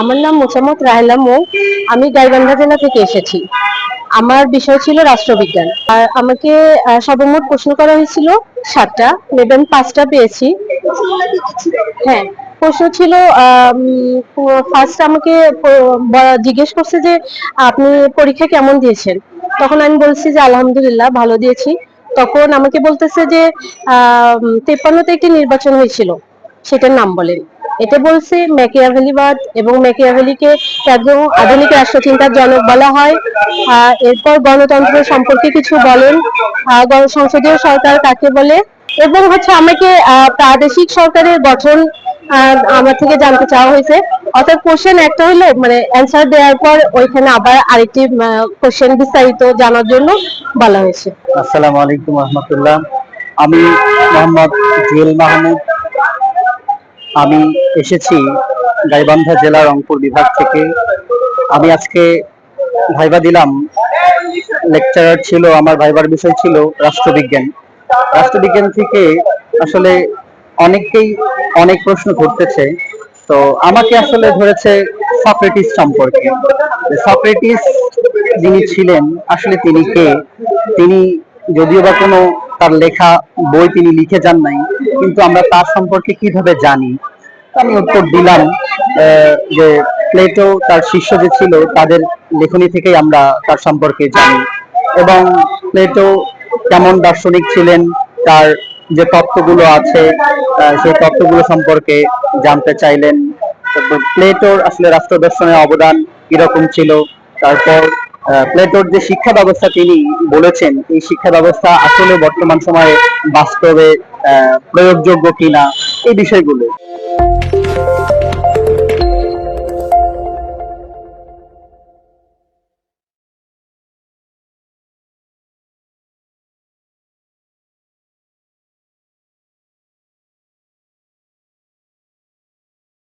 আমার নাম মোসাম্মদ রাহেলা মো আমি গাইবান্ধা জেলা থেকে এসেছি। আমার বিষয় ছিল রাষ্ট্রবিজ্ঞান। আর আমাকে সর্বমোট প্রশ্ন করা হয়েছিল সাতটা মেবেন পাঁচটা পেয়েছি। হ্যাঁ প্রশ্ন ছিল ফার্স্ট আমাকে জিজ্ঞেস করছে যে, আপনি পরীক্ষা কেমন দিয়েছেন? তখন আমি বলছি যে, আলহামদুলিল্লাহ, ভালো দিয়েছি। তখন আমাকে বলতেছে যে আহ তেপান্নতে একটি নির্বাচন হয়েছিল। সেটার নাম বলেন। এটা বলছে ম্যাকিয়াভেলিবাদ এবং ম্যাকিয়াভেলিকে একদম আধুনিক রাষ্ট্রচিন্তার জনক বলা হয়। এরপর গণতন্ত্র সম্পর্কে কিছু বলেন। সংসদীয় সরকার কাকে বলে? এবং হচ্ছে আমাকে প্রাদেশিক সরকারের গঠন আমার থেকে জানতে চাওয়া হয়েছে। অর্থাৎ কোশ্চেন একটা হলো মানে অ্যান্সার দেওয়ার পর ওইখানে আবার আরেকটি কোশ্চেন বিস্তারিত জানার জন্য বলা হয়েছে। আসসালামু আলাইকুম রহমতুল্লাহ। আমি মোহাম্মদ জুয়েল মাহমুদ। আমি এসেছি গাইবান্ধা জেলা রংপুর বিভাগ থেকে। আমি আজকে ভাইবা দিলাম। লেকচারার ছিল, আমার ভাইবার বিষয় ছিল রাষ্ট্রবিজ্ঞান। রাষ্ট্রবিজ্ঞান থেকে আসলে অনেকেই অনেক প্রশ্ন ঘুরতেছে তো আমাকে আসলে ধরেছে সক্রেটিস সম্পর্কে। সক্রেটিস যিনি ছিলেন, আসলে তিনি কে? তিনি যদিও বা কোনো তার লেখা বই তিনি লিখে যান নাই কিন্তু আমরা তার সম্পর্কে কীভাবে জানি? আমি উত্তর দিলাম যে প্লেটো তার শিষ্য যে ছিল, তাদের লেখনী থেকেই আমরা তার সম্পর্কে জানি। এবং প্লেটো কেমন দার্শনিক ছিলেন, তার যে তত্ত্বগুলো আছে সেই তত্ত্বগুলো সম্পর্কে জানতে চাইলেন। প্লেটোর আসলে রাষ্ট্র দর্শনের অবদান কীরকম ছিল, তারপর প্লেটোর যে শিক্ষা ব্যবস্থা তিনি বলেছেন, এই শিক্ষা ব্যবস্থা আসলে বর্তমান সময়ে বাস্তবে প্রয়োগযোগ্য কিনা এই বিষয়গুলো।